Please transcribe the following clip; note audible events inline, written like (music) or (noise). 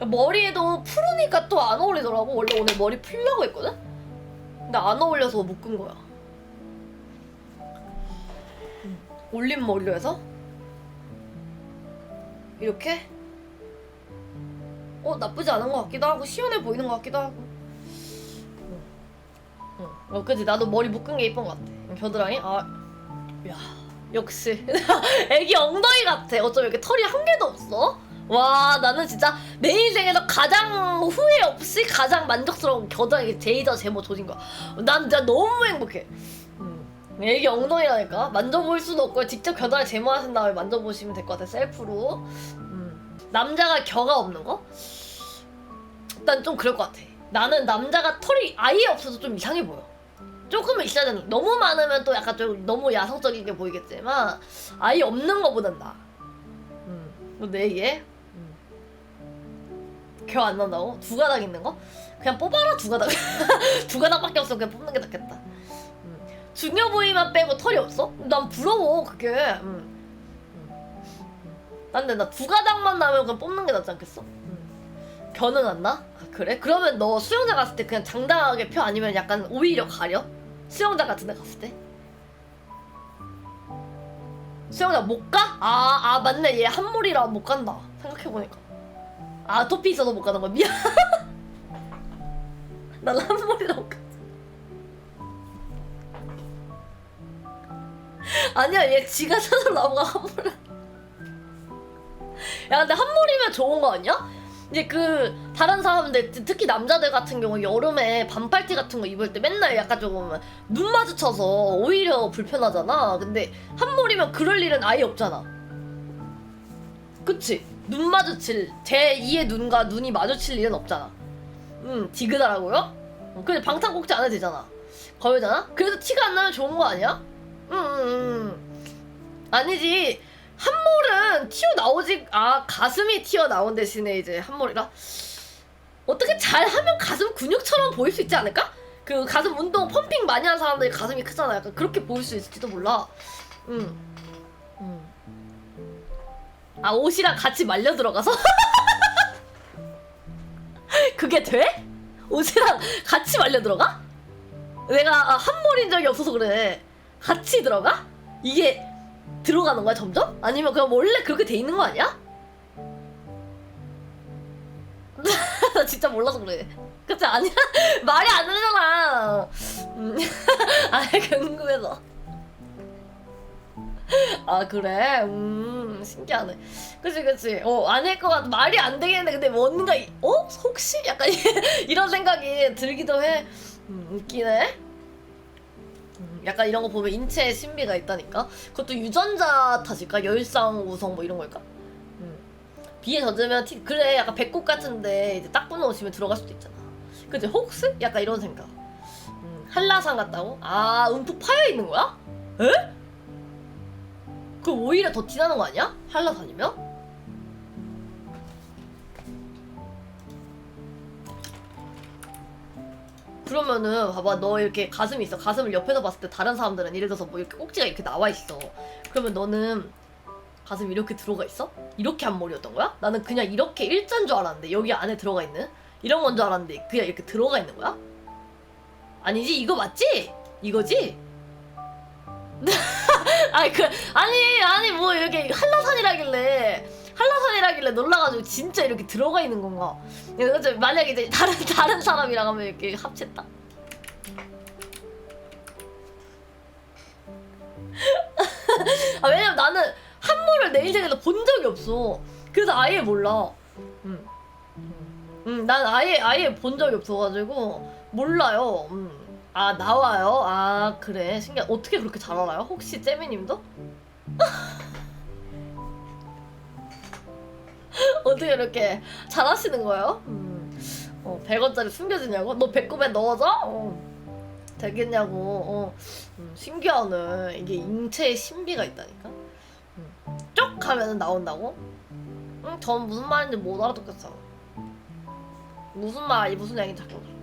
머리에도 풀으니까 또 안 어울리더라고. 원래 오늘 머리 풀려고 했거든? 근데 안 어울려서 묶은 거야. 음, 올린 머리로 해서 이렇게 어 나쁘지 않은 것 같기도 하고 시원해 보이는 것 같기도 하고 응. 응. 어 그지 나도 머리 묶은 게 이쁜 것 같아 겨드랑이 아 야 역시 (laughs) 애기 엉덩이 같아 어쩜 이렇게 털이 한 개도 없어 와 나는 진짜 내 인생에서 가장 후회 없이 가장 만족스러운 겨드랑이 제이저 제모 조진 거야. 난 진짜 너무 행복해. 음. 애기 엉덩이라니까? 만져볼 수도 없고 직접 겨드랑이 제모하신 다음에 만져보시면 될 것 같아 셀프로. 음. 남자가 겨가 없는 거? 난좀 그럴 것 같아. 나는 남자가 털이 아예 없어서 좀 이상해 보여. 조금은 있어야 되는 너무 많으면 또 약간 좀 너무 야성적이게 보이겠지만 아예 없는 거보단 나. 음. 너내 얘 겨안 난다고? 두 가닥 있는 거? 그냥 뽑아라 두 가닥 (laughs) 두 가닥밖에 없어 그냥 뽑는 게 낫겠다 음. 중요 부위만 빼고 털이 없어? 난 부러워 그게 음. 음. 난 근데 나 두 가닥만 나면 그냥 뽑는 게 낫지 않겠어? 음. 겨는 안 나? 아, 그래? 그러면 너 수영장 갔을 때 그냥 당당하게 펴 아니면 약간 오히려 가려? 수영장 같은 데 갔을 때? 수영장 못 가? 아, 아 맞네 얘 한물이라 못 간다 생각해보니까 아 토피 있어서 못 가는 거야 미안 (laughs) 못 가. 아니야 얘 지가 찾아 나무가 한물을 야 근데 한물이면 좋은 거 아니야? 이제 그 다른 사람들 특히 남자들 같은 경우 여름에 반팔티 같은 거 입을 때 맨날 약간 조금 눈 마주쳐서 오히려 불편하잖아. 근데 한물이면 그럴 일은 아예 없잖아. 그치? 눈 마주칠 제 2의 눈과 눈이 마주칠 일은 없잖아. 음 디그다라고요? 음, 근데 방탄 꼭지 안 해도 되잖아. 거유잖아? 그래도 티가 안 나면 좋은 거 아니야? 음, 음, 음. 아니지. 한몰은 튀어나오지 아 가슴이 튀어나온 대신에 이제 한몰이라 어떻게 잘 하면 가슴 근육처럼 보일 수 있지 않을까? 그 가슴 운동 펌핑 많이 하는 사람들이 가슴이 크잖아 약간 그렇게 보일 수 있을지도 몰라 음. 음. 아 옷이랑 같이 말려 들어가서? (laughs) 그게 돼? 옷이랑 같이 말려 들어가? 내가 아, 한 몰인 적이 없어서 그래 같이 들어가? 이게 들어가는 거야 점점? 아니면 그냥 원래 그렇게 돼 있는 거 아니야? (laughs) 나 진짜 몰라서 그래. 그치 아니야? (laughs) 말이 안 되잖아. 음. 아니 궁금해서. 아 그래? 음 신기하네. 그치 그치. 어 아닐 것 같아. 말이 안 되겠는데 근데 뭔가 이- 어 혹시 약간 (laughs) 이런 생각이 들기도 해. 음, 웃기네. 음, 약간 이런 거 보면 인체에 신비가 있다니까. 그것도 유전자 탓일까? 열상 우성 뭐 이런 걸까? 음. 비에 젖으면 티, 그래 약간 배꼽 같은데 이제 딱 끊어오시면 들어갈 수도 있잖아. 그치? 혹스? 약간 이런 생각. 음, 한라산 같다고? 아 움푹 파여 있는 거야? 에? 그럼 오히려 더 티나는 거 아니야? 한라산이면? 그러면은 봐봐 너 이렇게 가슴이 있어 가슴을 옆에서 봤을 때 다른 사람들은 예를 들어서 뭐 이렇게 꼭지가 이렇게 나와 있어 그러면 너는 가슴 이렇게 들어가 있어? 이렇게 한 머리였던 거야? 나는 그냥 이렇게 일자인 줄 알았는데 여기 안에 들어가 있는 이런 건 줄 알았는데 그냥 이렇게 들어가 있는 거야? 아니지 이거 맞지? 이거지? (laughs) (laughs) 아니 그 아니 아니 뭐 이렇게 한라산이라길래 한라산이라길래 놀라가지고 진짜 이렇게 들어가 있는 건가? 그래서 만약에 이제 다른 (laughs) 다른 사람이랑 하면 이렇게 합쳤다. (laughs) 아 왜냐면 나는 한물을 내 인생에서 본 적이 없어. 그래서 아예 몰라. 음. 음, 난 아예 아예 본 적이 없어가지고 몰라요. 음. 아 나와요. 아 그래 신기하. 어떻게 그렇게 잘 알아요? 혹시 재미님도? (laughs) 어떻게 이렇게 잘하시는 거예요? 음. 어, 100원짜리 숨겨지냐고? 너 배꼽에 넣어줘? 어. 되겠냐고. 어. 음, 신기하네. 이게 인체의 신비가 있다니까. 음. 쪽 하면 나온다고? 응, 전 무슨 말인지 못 알아듣겠어. 무슨 말, 무슨 얘기인지 잘 모르겠어.